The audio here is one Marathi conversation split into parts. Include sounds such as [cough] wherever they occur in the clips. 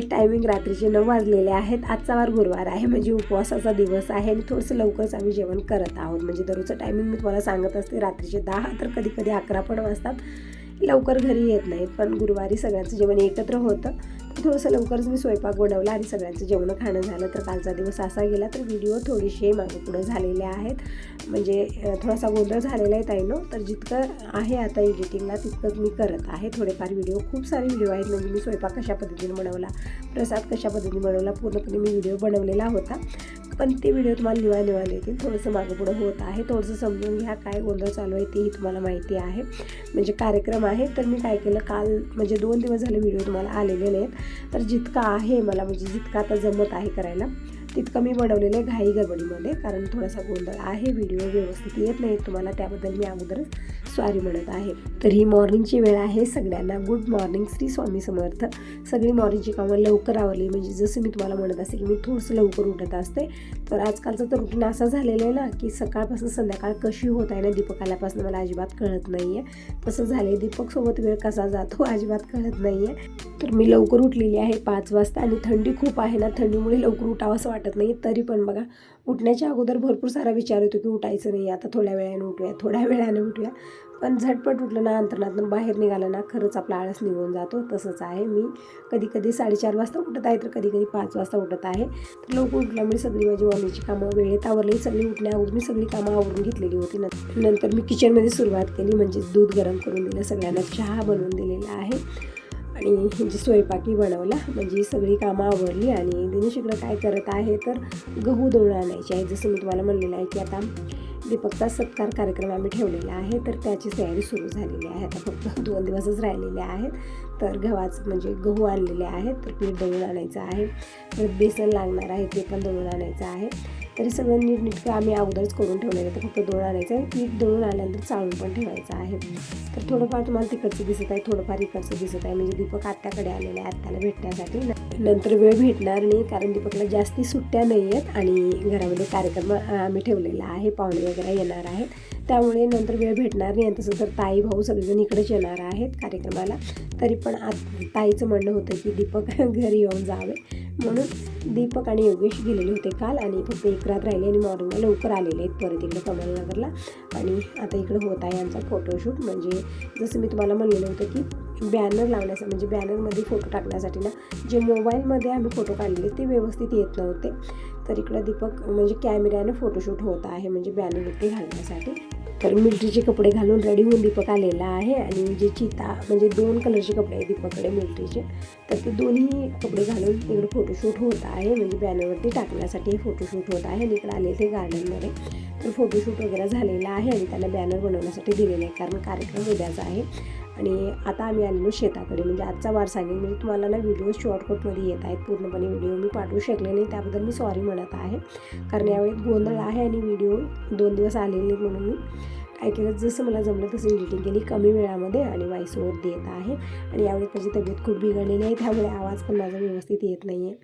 टायमिंग रात्रीचे नऊ वाजलेले आहेत. आजचा वार गुरुवार आहे. म्हणजे उपवासाचा दिवस आहे आणि थोडंसं लवकरच आम्ही जेवण करत आहोत. म्हणजे दररोजचं टायमिंग मी तुम्हाला सांगत असते. रात्रीचे दहा तर कधी कधी अकरा पण वाजतात. लवकर घरी येत नाहीत. पण गुरुवारी सगळ्यांचं जेवण एकत्र होतं. थोडंसं लवकरच मी स्वयंपाक बनवला आणि सगळ्यांचं जेवणं खाणं झालं तर कालचा दिवस असा गेला तर व्हिडिओ थोडीशी मागे पुढं झालेले आहेत. म्हणजे थोडासा गोंधळ झालेला आहे ताईनो तर जितकं आहे आता एडिटिंगला तितकंच मी करत आहे. थोडेफार व्हिडिओ खूप सारे व्हिडिओ आहेत म्हणजे मी स्वयंपाक कशा पद्धतीने बनवला प्रसाद कशा पद्धतीने बनवला पूर्णपणे मी व्हिडिओ बनवलेला होता. पण ते व्हिडिओ तुम्हाला निवाय लिवायला येतील. थोडंसं मागं पुढं होत आहे. थोडंसं समजून घ्या काय गोंधळ चालू आहे तेही तुम्हाला माहिती आहे. म्हणजे कार्यक्रम आहे. तर मी काय केलं काल म्हणजे दोन दिवस झाले व्हिडिओ तुम्हाला आलेले नाहीत. तर जितका आहे मला म्हणजे जितका आता जमत आहे करायला तितकं मी बनवलेलं आहे घाई गडबडीमध्ये कारण थोडासा गोंधळ आहे व्हिडिओ व्यवस्थित येत नाही तुम्हाला त्याबद्दल मी अगोदरच सॉरी म्हणत आहे. तर ही मॉर्निंगची वेळ आहे सगळ्यांना. Good morning Shri Swami Samarth. सगळी मॉर्निंगची कामं लवकर आवरली. म्हणजे जसं मी तुम्हाला म्हणत असते की मी थोडंसं लवकर उठत असते तर आजकालचं तर रुटीन असं झालेलं आहे ना की सकाळपासून संध्याकाळ कशी होत आहे ना दीपक आल्यापासून मला अजिबात कळत नाही आहे तसं झालं आहे दीपकसोबत वेळ कसा जातो अजिबात कळत नाही आहे तर मी लवकर उठलेली आहे पाच वाजता आणि थंडी खूप आहे ना थंडीमुळे लवकर उठावं असं वाटतं नाही तरी पण बघा. उठण्याच्या अगोदर भरपूर सारा विचार येतो की उठायचं नाही आता थोड्या वेळाने उठूया थोड्या वेळाने उठूया. पण झटपट उठलं ना अंतरणातून बाहेर निघालं ना खरंच आपला आळस निघून जातो. तसंच आहे. मी कधी कधी साडेचार वाजता उठत आहे तर कधी कधी पाच वाजता उठत आहे. तर लवकर उठल्यामुळे सगळी माझी मम्मीची कामं वेळेत आवरली. सगळी उठण्याअगोदर मी सगळी कामं आवरून घेतलेली होती. नंतर मी किचनमध्ये सुरुवात केली म्हणजे दूध गरम करून दिलं सगळ्यांना चहा बनवून दिलेला आहे. आणि जी स्वयंपाकी बनवला म्हणजे सगळी कामं आवडली आणि दिनेश इकडं काय करत आहे तर गहू दळून आणायची आहे. जसं मी तुम्हाला म्हणलेलं आहे की आता दीपकचा सत्कार कार्यक्रम आम्ही ठेवलेला आहे तर त्याची तयारी सुरू झालेली आहे. आता फक्त दोन दिवसच राहिलेले आहेत तर गव्हाचं म्हणजे गहू आणलेले आहेत तर पीठ दळून आणायचं आहे. तर बेसन लागणार आहे ते पण दळून आणायचं आहे. तरी सगळं नीटनेटकं आम्ही अगोदरच करून ठेवलेलं आहे. तर फक्त दोन आणायचं आहे. पीठ दळून आल्यानंतर चाळून पण ठेवायचं आहे. तर थोडंफार तुम्हाला तिकडचं दिसत आहे थोडंफार इकडचं दिसत आहे. म्हणजे दीपक आत्याकडे आलेले आहे आत्याला भेटण्यासाठी. नंतर वेळ भेटणार नाही कारण दीपकला जास्ती सुट्ट्या नाही आहेत आणि घरामध्ये कार्यक्रम आम्ही ठेवलेला आहे. पाहुणे वगैरे येणार आहेत. त्यामुळे नंतर वेळ भेटणार नाही आणि तसं तर ताई भाऊ सगळेजण इकडेच येणार आहेत कार्यक्रमाला. तरी पण आत ताईचं म्हणणं होतं की दीपक [laughs] घरी येऊन जावे. म्हणून दीपक आणि योगेश गेलेले होते काल आणि फक्त एक रात राहिले आणि मॉर्निंगला लवकर आलेले आहेत. परत इकडे कमलनगरला. आणि आता इकडं होत आहे आमचा फोटोशूट म्हणजे जसं मी तुम्हाला म्हणलेलं होतं की बॅनर लावण्याचं म्हणजे बॅनरमध्ये फोटो टाकण्यासाठी ना जे मोबाईलमध्ये आम्ही फोटो काढलेले ते व्यवस्थित येत नव्हते. तर इकडं दीपक म्हणजे कॅमेऱ्याने फोटोशूट होत आहे म्हणजे बॅनरवरती घालण्यासाठी. तर मिल्ट्रीचे कपडे घालून रेडी होऊन दीपक आलेला आहे आणि जे चिता म्हणजे दोन कलरचे कपडे आहेत दीपककडे मिल्ट्रीचे तर ते दोन्ही कपडे घालून इकडे फोटोशूट होत आहे म्हणजे बॅनरवरती टाकण्यासाठी हे फोटोशूट होत आहे आणि इकडे आले ते गार्डनमध्ये तर फोटोशूट वगैरे झालेला आहे आणि त्यांना बॅनर बनवण्यासाठी दिलेलं आहे कारण कार्यक्रम उद्याचा आहे. आणि आता आम्ही आलेलो शेताकडे. म्हणजे आजचा वार सांगेल म्हणजे तुम्हाला ना व्हिडिओ शॉर्टकटमध्ये येत आहेत. पूर्णपणे व्हिडिओ मी पाठवू शकले नाही. त्याबद्दल मी सॉरी म्हणत आहे. कारण यावेळी गोंधळ आहे आणि व्हिडिओ दोन दिवस आलेले म्हणून मी काय केलं? जसं मला जमलं तसं एडिटिंग केली. कमी वेळामध्ये आणि वाईस ओवर देत आहे. आणि यावेळी माझी तब्येत खूप बिघडलेली आहे. त्यामुळे आवाज पण माझा व्यवस्थित येत नाही आहे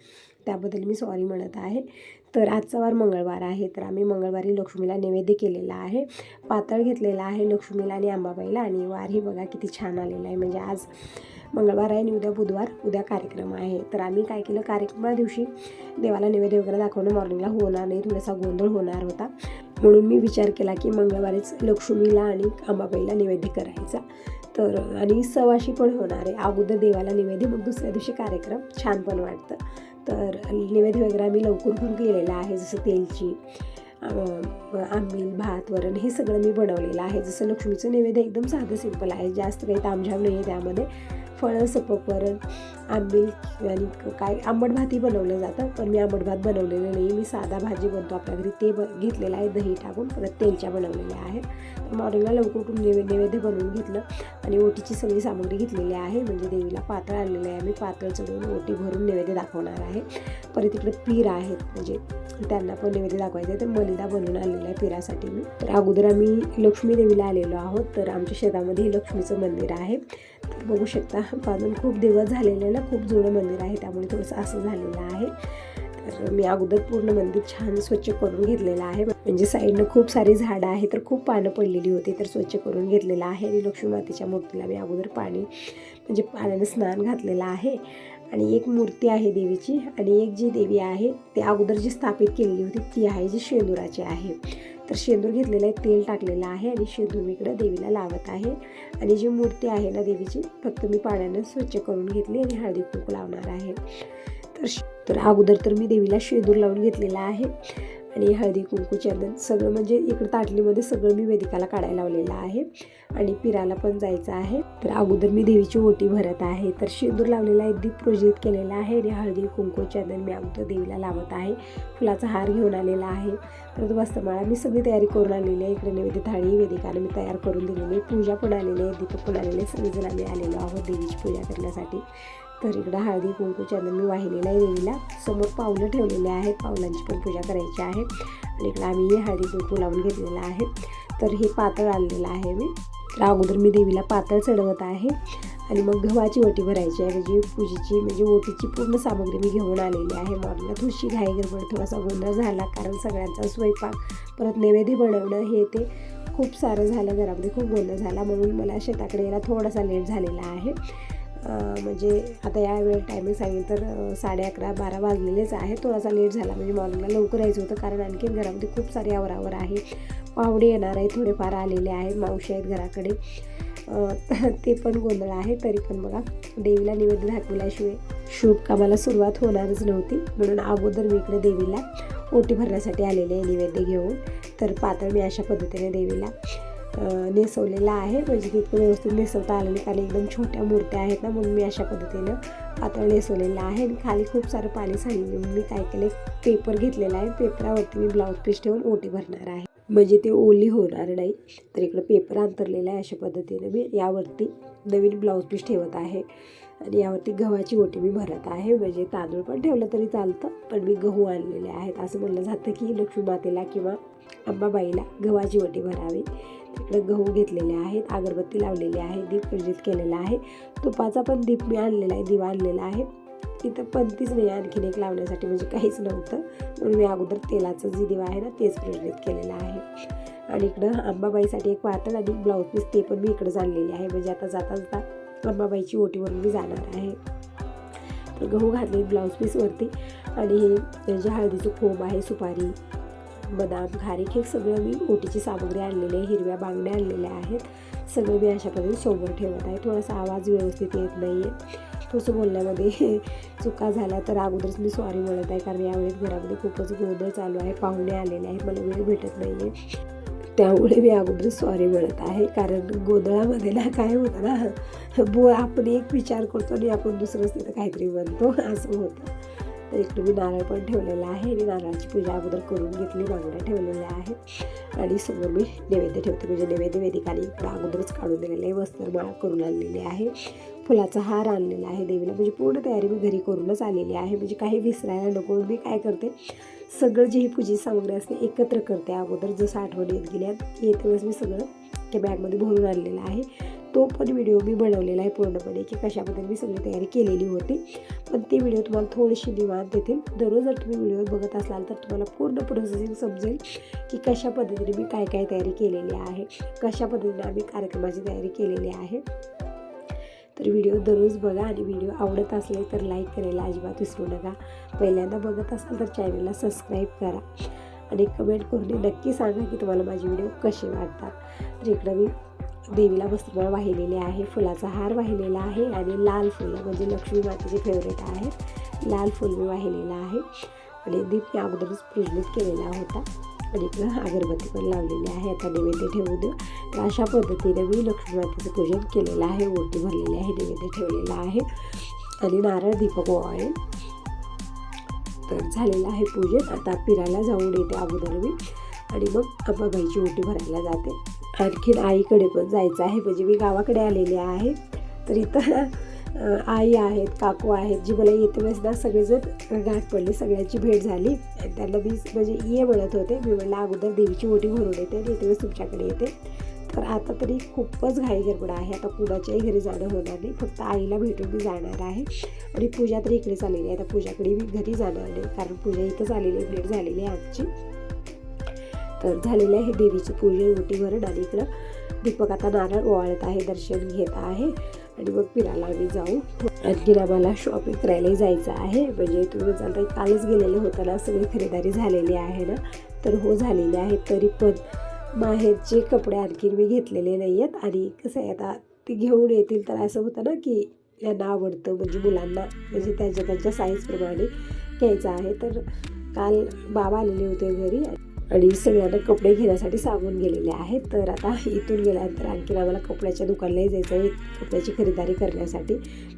त्याबद्दल मी सॉरी म्हणत आहे. तर आजचा वार मंगळवार आहे. तर आम्ही मंगळवारी लक्ष्मीला नैवेद्य केलेला आहे. पातळ घेतलेला आहे लक्ष्मीला आणि अंबाबाईला. आणि वारही बघा किती छान आलेला आहे. म्हणजे आज मंगळवार आहे आणि उद्या बुधवार उद्या कार्यक्रम आहे. तर आम्ही काय केलं? कार्यक्रमा दिवशी देवाला नैवेद्य वगैरे दाखवणं मॉर्निंगला होणार नाही. थोडासा गोंधळ होणार होता. म्हणून मी विचार केला की मंगळवारीच लक्ष्मीला आणि अंबाबाईला नैवेद्य करायचा. तर आणि सवाशी पण होणार आहे. अगोदर देवाला नैवेद्य मग दुसऱ्या दिवशी कार्यक्रम. छान पण वाटतं. तर नैवेद्य वगैरे आम्ही लवकर करून केलेलं आहे जसं तेलची आंबील भात वरण हे सगळं मी बनवलेलं आहे. जसं लक्ष्मीचं नैवेद्य एकदम साधं सिंपल आहे. जास्त काही तामझाम नाही आहे त्यामध्ये. फळं सपक वरण आंबील आणि काय आंबट भातही बनवलं जातं पण मी आंबट भात बनवलेलं नाही. मी साधा भाजी बनतो आपल्या घरी ते ब घेतलेलं आहे दही टाकून परत तेलच्या बनवलेल्या आहेत. तर मॉर्निंगला लवकर उठून नैवे नैवेद्य बनवून घेतलं आणि ओटीची सगळी सामग्री घेतलेली आहे. म्हणजे देवीला पातळ आणलेलं आहे. आम्ही पातळ चढवून ओटी भरून नैवेद्य दाखवणार आहे. परत इकडे पीर आहेत. म्हणजे त्यांना पण नैवेद्य दाखवायचं आहे. तर मलिदा बनवून आलेलं आहे पिरासाठी मी. तर अगोदर आम्ही लक्ष्मी देवीला आलेलो आहोत. तर आमच्या शेतामध्ये लक्ष्मीचं मंदिर आहे. बघू शकता पाजून खूप दिवस झालेले ना खूप जुनं मंदिर आहे त्यामुळे थोडंसं असं झालेलं आहे. तर मी अगोदर पूर्ण मंदिर छान स्वच्छ करून घेतलेलं आहे. म्हणजे साईडनं खूप सारी झाडं आहे तर खूप पानं पडलेली होती तर स्वच्छ करून घेतलेलं आहे. आणि लक्ष्मी मातेच्या मूर्तीला मी अगोदर पाणी म्हणजे पाण्यानं स्नान घातलेलं आहे. आणि एक मूर्ती आहे देवीची आणि एक जी देवी आहे ते अगोदर जी स्थापित केलेली होती ती आहे जी शेंदुराची आहे. तर शेंदूर घेतलेलं आहे तेल टाकलेलं आहे आणि शेंदूर मी इकडं देवीला लावत आहे. आणि जी मूर्ती आहे ना देवीची फक्त मी पाण्यानं स्वच्छ करून घेतली आणि हळदी कुंकू लावणार आहे. तर श- तर अगोदर तर मी देवीला शेंदूर लावून घेतलेला आहे. आणि हळदी कुंकू चंदन सगळं म्हणजे इकडं ताटलीमध्ये सगळं मी वेदिकाला काढायला लावलेलं आहे. आणि पिराला पण जायचं आहे. तर अगोदर मी देवीची ओटी भरत आहे. तर शेंदूर लावलेला आहे दीप प्रोजित केलेला आहे आणि हळदी कुंकू चंदन मी अगोदर देवीला लावत आहे. फुलाचा हार घेऊन आलेला आहे. परत वस्तमाळा मी सगळी तयारी करून आलेली आहे. इकडे नैवेद्य थाळी वेदिकाने मी तयार करून दिलेली आहे. पूजा पण आलेली आहे. दीपक पण आलेले आहे सगळेजण आम्ही आलेलो आहोत देवीची पूजा करण्यासाठी. तर इकडं हळदी कुंकू चंदन मी वाहिलेलं आहे देवीला. समोर पावलं ठेवलेले आहेत. पावलांची पण पूजा करायची आहे. आणि इकडं आम्ही हे हळदी कुंकू लावून घेतलेलं आहे. तर हे पातळ आणलेलं आहे मी. तर अगोदर मी देवीला पातळ चढवत आहे. आणि मग गव्हाची ओटी भरायची आहे. म्हणजे पूजेची म्हणजे ओटीची पूर्ण सामग्री मी घेऊन आलेली आहे. मॉर्निंगला थोडीशी घाई गडबड थोडासा गोंधळ झाला. कारण सगळ्यांचा स्वयंपाक परत नैवेद्य बनवणं हे ते खूप सारं झालं. घरामध्ये खूप गोंधळ झाला. म्हणून मला शेताकडे यायला थोडासा लेट झालेला आहे. म्हणजे आता या वेळ टायमिंग सांगितलं तर साडे अकरा बारा वाजलेलेच आहे. थोडासा लेट झाला म्हणजे मॉर्निंगला लवकर यायचं होतं. कारण आणखीन घरामध्ये खूप सारे आवरावर आहे. पाहुणे येणार आहे थोडेफार आलेले आहे मावशी आहेत घराकडे. [laughs] ते पण गोंधळ आहे. तरी पण बघा देवीला निवेद्य दाखवल्याशिवाय शुभ कामाला सुरुवात होणारच नव्हती. म्हणून अगोदर मी इकडे देवीला ओटी भरण्यासाठी आलेले आहे निवेद्य घेऊन. तर पातळ मी अशा पद्धतीने देवीला नेसवलेला आहे. म्हणजे तितकं व्यवस्थित नेसवता आलं नाही. कारण एकदम छोट्या मूर्त्या आहेत ना म्हणून मी अशा पद्धतीनं पातळ नेसवलेलं आहे. आणि खाली खूप सारं पाणी सांगितलं म्हणून मी काय केलं पेपर घेतलेला आहे. पेपरावरती मी ब्लाऊज पीस ठेवून ओटी भरणार आहे. म्हणजे ते ओली होणार नाही. तर इकडं पेपर अंतरलेला आहे अशा पद्धतीने मी. यावरती नवीन ब्लाऊज पीस ठेवत आहे. आणि यावरती गव्हाची ओटी मी भरत आहे. म्हणजे तांदूळ पण ठेवलं तरी चालतं पण मी गहू आणलेले आहेत. असं म्हणलं जातं की लक्ष्मी मातेला किंवा अंबाबाईला गव्हाची ओटी भरावी. तिकडे गहू घेतलेले आहेत अगरबत्ती लावलेली आहे दीप प्रज्वलित केलेला आहे. तुपाचा पण दीप मी आणलेला आहे दिवा आणलेला आहे. तिथं पंतीच नाही आणखीन एक लावण्यासाठी म्हणजे काहीच नव्हतं. म्हणून मी अगोदर तेलाचं जे दिवा आहे ना तेच प्रज्वलित केलेलं आहे. आणि इकडं अंबाबाईसाठी एक पातळ आणि ब्लाऊज पीस ते पण मी इकडंच आणलेले आहे. म्हणजे आता जाता जाता अंबाबाईची ओटीवरून मी जाणार आहे. तर गहू घातले ब्लाऊज पीसवरती आणि हे जे हळदीचं खोब आहे सुपारी बदाम खारीक हे सगळं मी ओटीची सामग्री आणलेली आहे हिरव्या बांगड्या आणलेल्या आहेत. सगळं मी अशा पद्धतीने सोबत ठेवत आहे. थोडासा आवाज व्यवस्थित येत नाही आहे थोडंसं बोलण्यामध्ये [laughs] चुका झाल्या तर अगोदरच मी सॉरी म्हणत आहे कारण यावेळेस घरामध्ये खूपच गोंधळ चालू आहे. पाहुणे आलेले आहेत मला वेळ भेटत नाही आहे त्यामुळे मी अगोदर सॉरी म्हणत आहे कारण गोंधळामध्ये ना काय होतं ना बो आपण एक विचार करतो आणि आपण दुसरंच तिथं काहीतरी म्हणतो असं होतं. तर मी नारळ पण ठेवलेला आहे आणि नारळाची पूजा अगोदर करून घेतली बांगड्या ठेवलेल्या आहेत. आणि समोर मी नैवेद्य ठेवते म्हणजे नैवेद्य वेदिकाने अगोदरच काढून दिलेलं आहे वस्त्रमाळा करून आणलेली आहे. फुलाचा हार आणलेला आहे देवीला म्हणजे पूर्ण तयारी मी घरी करूनच आलेली आहे. म्हणजे काही विसरायला नको मी काय करते सगळं जे ही पूजेची सामग्री असते एकत्र करते अगोदर जसं आठवण येत गेल्या येते वेळेस मी सगळं त्या बॅगमध्ये भरून आणलेलं आहे. तो पण व्हिडिओ मी बनवलेला आहे पूर्णपणे की कशाबद्दल मी सगळी तयारी केलेली होती. पण ते व्हिडिओ तुम्हाला थोडीशी निवांत देतील. दररोज जर तुम्ही व्हिडिओ बघत असाल तर तुम्हाला पूर्ण प्रोसेसिंग समजेल की कशा पद्धतीने मी काय काय तयारी केलेली आहे कशा पद्धतीने आम्ही कार्यक्रमाची तयारी केलेली आहे. तर व्हिडिओ दररोज बघा आणि व्हिडिओ आवडत असले तर लाईक करायला अजिबात विसरू नका. पहिल्यांदा बघत असाल तर चॅनलला सबस्क्राईब करा आणि कमेंट करून नक्की सांगा की तुम्हाला माझे व्हिडिओ कसे वाटतात. तर इकडं मी देवीला वस्त्रमाळ वाहिलेले आहे फुलाचा हार वाहिलेला आहे आणि लाल फुलं म्हणजे लक्ष्मी मातेचे फेवरेट आहे लाल फुल मी वाहिलेलं आहे आणि दीप मी अगोदरच प्रज्वलित केलेला होता. आणि इकडं अगरबत्ती पण लावलेली आहे. आता नैवेद्य ठेवू देऊ. तर अशा पद्धतीने मी लक्ष्मी मातेचं पूजन केलेलं आहे. ओटी भरलेली आहे नैवेद्य ठेवलेला आहे आणि नारळ दीपक ओवाळेल तर झालेलं आहे पूजन. आता फिरायला जाऊन येते अगोदर मी. आणि मग अंबाबाईची ओटी भरायला जाते. आणखीन आईकडे पण जायचं आहे. म्हणजे मी गावाकडे आलेले आहे. तर इथं ना आई आहेत काकू आहेत. जी मला येते वेळेस ना सगळेजण गाठ पडले सगळ्यांची भेट झाली. आणि त्यांना मी म्हणजे ये म्हणत होते. मी म्हणलं अगोदर देवीची ओटी भरून येते आणि येते वेळेस तुमच्याकडे येते. तर आता तरी खूपच घाई गडबड आहे. आता कुणाच्याही घरी जाणं होणार नाही. फक्त आईला भेटून मी जाणार आहे. आणि पूजा तर इकडे चाललेली आहे. आता पूजाकडे मी घरी जाणार नाही. कारण पूजा इथंच आलेली भेट झालेली आहे आमची. तर झालेलं आहे देवीची पूजन ओटी डालीकडं आणि दीपक आता नारळ ओवाळत आहे दर्शन घेत आहे. आणि मग फिरायला आम्ही जाऊ. आणखीन आम्हाला शॉपिंग करायलाही जायचं आहे. म्हणजे तुम्ही चालता कालच गेलेले होतं सगळी खरेदारी झालेली आहे ना तर हो झालेली आहे. तरी पण बाहेरचे कपडे आणखीन मी घेतलेले नाही आहेत आणि कसं आहे आता ते घेऊन येतील तर असं होतं ना की यांना आवडतं. म्हणजे मुलांना म्हणजे त्यांच्या त्यांच्या साईजप्रमाणे घ्यायचं आहे. तर काल बाबा आलेले होते घरी. आणि सगळ्यांना कपडे घेण्यासाठी सांगून गेलेले आहेत. तर आता इथून गेल्यानंतर आणखीन आम्हाला कपड्याच्या दुकानलाही जायचं आहे. कपड्याची खरेदारी करण्यासाठी.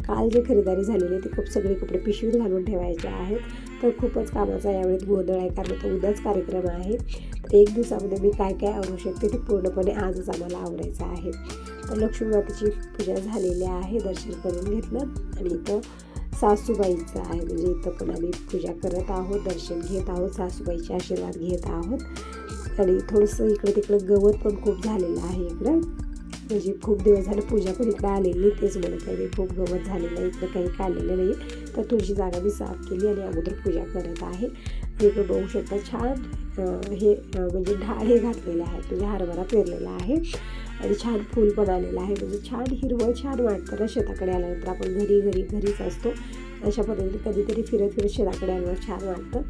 काल जे खरेदारी झालेली आहे ते खूप सगळे कपडे पिशवीत घालून ठेवायचे आहेत. तर खूपच कामाचा यावेळेस गोंधळ आहे कारण तो उद्याच कार्यक्रम आहे. तर एक दिवसामध्ये मी काय काय आवरू शकते ते पूर्णपणे आजच आम्हाला आवरायचं आहे. तर लक्ष्मी मातेची पूजा झालेली आहे दर्शन करून घेतलं. आणि इथं सासूबाईचं आहे. म्हणजे इथं पण आम्ही पूजा करत आहोत दर्शन घेत आहोत सासूबाईचे आशीर्वाद घेत आहोत. आणि थोडंसं इकडं तिकडं गवत पण खूप झालेलं आहे इकडं. म्हणजे खूप दिवस झाले पूजा पण इकडं आलेली तेच म्हणत आहे खूप गवत झालेलं आहे इकडं काही काढलेलं नाही तर थोडीशी जागा मी साफ केली आणि अगोदर पूजा करत आहे. आणि बघू शकता छान हे म्हणजे ढाळ हे घातलेले आहे म्हणजे हरभरा पेरलेला आहे आणि छान फूल पण आलेलं आहे. म्हणजे छान हिरवळ छान वाटतं ना शेताकडे आल्यानंतर. आपण घरी घरी घरीच असतो. अशा पद्धतीने कधीतरी फिरत फिरत शेताकडे आल्यावर छान वाटतं.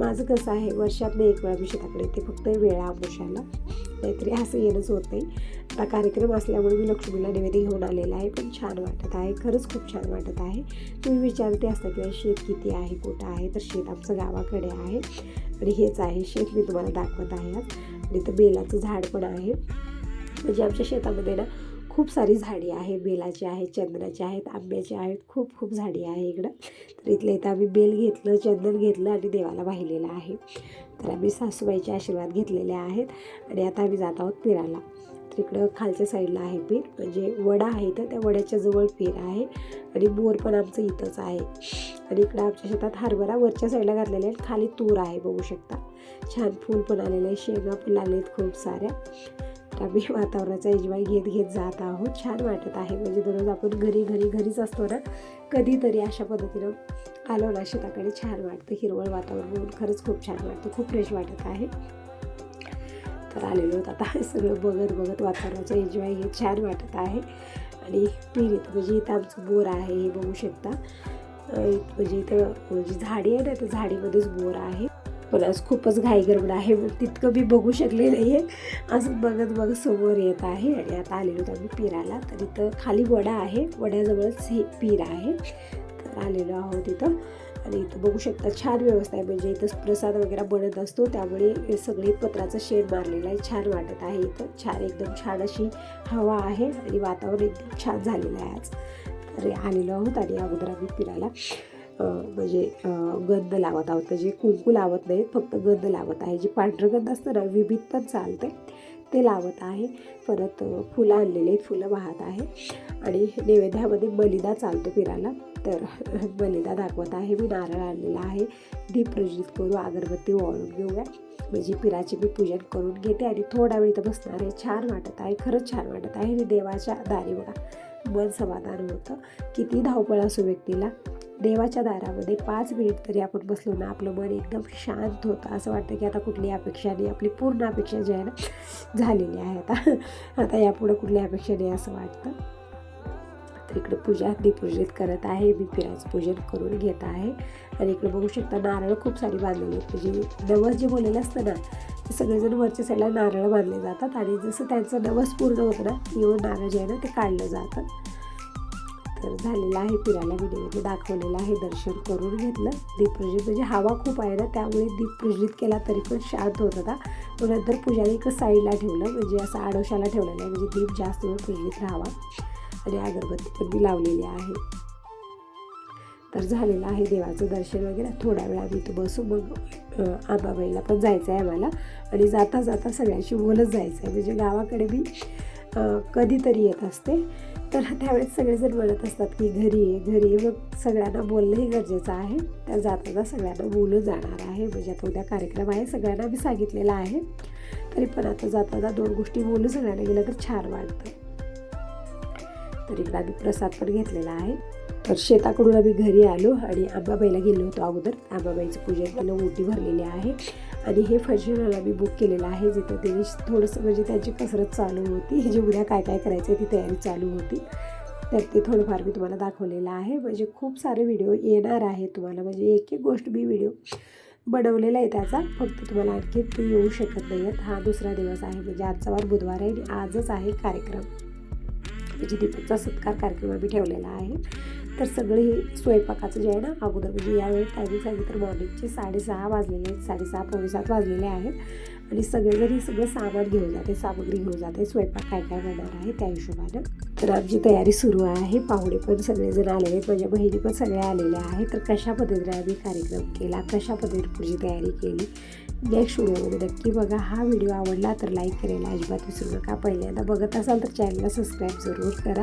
माझं कसं आहे वर्षातनं एक वेळा मी शेताकडे येते फक्त वेळा आमुषाला नाहीतरी असं येणंच होत नाही. आता कार्यक्रम असल्यामुळे मी लक्ष्मीला नैवेद्य घेऊन आलेला आहे पण छान वाटत आहे. खरंच खूप छान वाटत आहे. तुम्ही विचारते असता की शेत किती आहे कुठं आहे? तर शेत आमचं गावाकडे आहे. आणि हेच आहे शेत मी तुम्हाला दाखवत आहे आणि इथं बेलाचं झाड पण आहे. म्हणजे आमच्या शेतामध्ये ना खूप सारी झाडी आहे बेलाची आहेत चंद्राची आहेत आंब्याची आहेत खूप खूप झाडी आहे इकडं. तर इथलं इथं आम्ही बेल घेतलं चंदन घेतलं आणि देवाला वाहिलेलं आहे. तर आम्ही सासूबाईचे आशीर्वाद घेतलेले आहेत आणि आता आम्ही जात आहोत पिराला. तर इकडं खालच्या साईडला आहे पीर म्हणजे वडा आहे तर त्या वड्याच्या जवळ पीर आहे आणि बोर पण आमचं इथंच आहे. आणि इकडं आमच्या शेतात हरभरा वरच्या साईडला घातलेले आहेत खाली तूर आहे बघू शकता. छान फूल पण आलेलं आहे शेंगा पण लागलेत खूप साऱ्या. आम्ही वातावरणाचा एन्जॉय घेत घेत जात आहोत. छान वाटत आहे. म्हणजे दररोज आपण घरी घरी घरीच असतो ना. कधीतरी अशा पद्धतीनं आलो ना शेताकडे छान वाटतं. हिरवळ वातावरण म्हणून खरंच खूप छान वाटतं. खूप फ्रेश वाटत आहे. तर आलेलो होत आता. सगळं बघत बघत वातावरणाचा एन्जॉय घेत छान वाटत आहे. आणि पिरीत म्हणजे इथं आमचं बोर आहे हे बघू शकता. म्हणजे इथं म्हणजे झाडी आहे ना तर झाडीमध्येच बोर आहे. पण आज खूपच घाई गडबड आहे. मग तितकं मी बघू शकले नाही आहे असं बघत बघत समोर येत आहे आणि आता आलेलो आम्ही पिराला. तर इथं खाली वडा आहे. वड्याजवळच हे पीर आहे. तर आलेलो आहोत इथं. आणि इथं बघू शकता छान व्यवस्था आहे. म्हणजे इथं प्रसाद वगैरे बनत असतो. त्यामुळे सगळी पत्राचं शेड मारलेलं आहे. छान वाटत आहे इथं. छान एकदम छान अशी हवा आहे. आणि वातावरण एकदम छान झालेलं आहे आज. तर आलेलो आहोत आणि अगोदर आम्ही फिरायला म्हणजे गंध लावत आहोत. म्हणजे कुंकू लावत नाहीत फक्त गंध लावत आहे. जे पांढरं गंध असतं ना विभीत पण चालते ते लावत आहे. परत फुलं आणलेले आहेत. फुलं वाहत आहे. आणि नैवेद्यामध्ये बलिदा चालतो फिरायला. तर [laughs] बलिदा दाखवत आहे. मी नारळ आणलेला आहे. दीप प्रज्वलित करू. अगरबत्ती वाळून घेऊया. म्हणजे पिराचे मी पूजन करून घेते आणि थोडा वेळ इथं बसणार आहे. छान वाटत आहे. खरंच छान वाटत आहे. आणि देवाच्या दारी बघा. मन समाधान होतं. किती धावपळ असो व्यक्तीला. देवाच्या दारामध्ये पाच मिनिट तरी आपण बसलो ना आपलं मन एकदम शांत होतं. असं वाटतं की आता कुठली अपेक्षा नाही आपली पूर्ण अपेक्षा जी आहे ना झालेली आहे आता. आता यापुढं कुठली अपेक्षा नाही असं वाटतं. तर इकडं पूजा दीपूजित करत आहे. मी फिरायचं पूजन करून घेत आहे. आणि इकडं बघू शकता नारळ खूप सारी बांधलेली आहेत. म्हणजे नवस जे बोललेलं असतं ना ते सगळेजण वरच्या साईडला नारळ बांधले जातात. आणि जसं त्यांचं नवस पूर्ण होतं ना येऊन नारळ जे आहे ना ते काढलं जातं. झालेलं आहे फिरायला व्हिडिओमध्ये दाखवलेलं आहे दर्शन करून घेतलं. दीप प्रज्वलित म्हणजे हवा खूप आहे ना त्यामुळे दीप प्रज्वलित केला तरी पण शांत होत होता. पण नंतर पूजाने एक साईडला ठेवलं म्हणजे असं आडोशाला ठेवलेलं आहे म्हणजे दीप जास्त वेळ प्रज्वलित राहावा. आणि अगरबत्ती पण मी लावलेली आहे. तर झालेलं आहे देवाचं दर्शन वगैरे. थोड्या वेळा आम्ही इथं बसू मग आंबाबाईला पण जायचं आहे आम्हाला. आणि जाता जाता सगळ्यांशी बोलत जायचं आहे म्हणजे गावाकडे मी कधीतरी येत असते. तर त्यावेळेस सगळेजण म्हणत असतात की घरी आहे घरी आहे मग सगळ्यांना बोलणंही गरजेचं आहे. त्या जाताना सगळ्यांना बोलून जाणार आहे. म्हणजे आता उद्या कार्यक्रम आहे सगळ्यांना मी सांगितलेला आहे. तरी पण आता जाताना दोन गोष्टी बोलून सगळ्यांना गेलं तर छान वाटतं. तरी आम्ही प्रसाद पण घेतलेला आहे. तर शेताकडून आम्ही घरी आलो आणि आंबाबाईला गेलो होतो अगोदर. आंबाबाईचं पूजन केलं ओटी भरलेली आहे. आणि हे फंक्शन आम्ही बुक केलेलं आहे जिथं ते थोडंसं म्हणजे त्यांची कसरत चालू होती. जे उद्या काय काय करायचं आहे ती तयारी चालू होती. तर ते थोडंफार मी तुम्हाला दाखवलेलं आहे. म्हणजे खूप सारे व्हिडिओ येणार आहे तुम्हाला. म्हणजे एक एक गोष्ट मी व्हिडिओ बनवलेला आहे त्याचा. फक्त तुम्हाला आणखी ते येऊ शकत नाही आहेत. हा दुसरा दिवस आहे. म्हणजे आजचा वार बुधवार आहे आणि आजच आहे कार्यक्रम. म्हणजे दीपकचा सत्कार कार्यक्रम आम्ही ठेवलेला आहे. तर सगळे हे स्वयंपाकाचं जे आहे ना अगोदर म्हणजे यावेळी टायमिंग सांगितलं तर मॉर्निंगचे साडेसहा वाजलेले आहेत साडेसहा पावणे सात वाजलेले आहेत. आणि सगळेजण हे सगळं सामान घेऊन जाते सामग्री घेऊन जाते स्वयंपाक काय काय बनणार आहे त्या हिशोबानं. तर आमची तयारी सुरू आहे पाहुणे पण सगळेजण आलेले आहेत माझ्या बहिणी पण सगळ्या आलेल्या आहेत. तर कशा पद्धतीने आम्ही कार्यक्रम केला कशा पद्धतीने पुढची तयारी केली नेक्स्ट व्हिडिओमध्ये नक्की बघा हा व्हिडिओ आवडला तर लाईक करायला अजिबात विसरू नका. पहिल्यांदा बघत असाल तर चॅनलला सबस्क्राईब जरूर करा.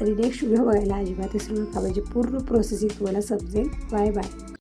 आणि नेक्स्ट व्हिडिओ बघायला अजिबात विसरू नका. म्हणजे पूर्ण प्रोसेसिंग तुम्हाला समजेल. Bye bye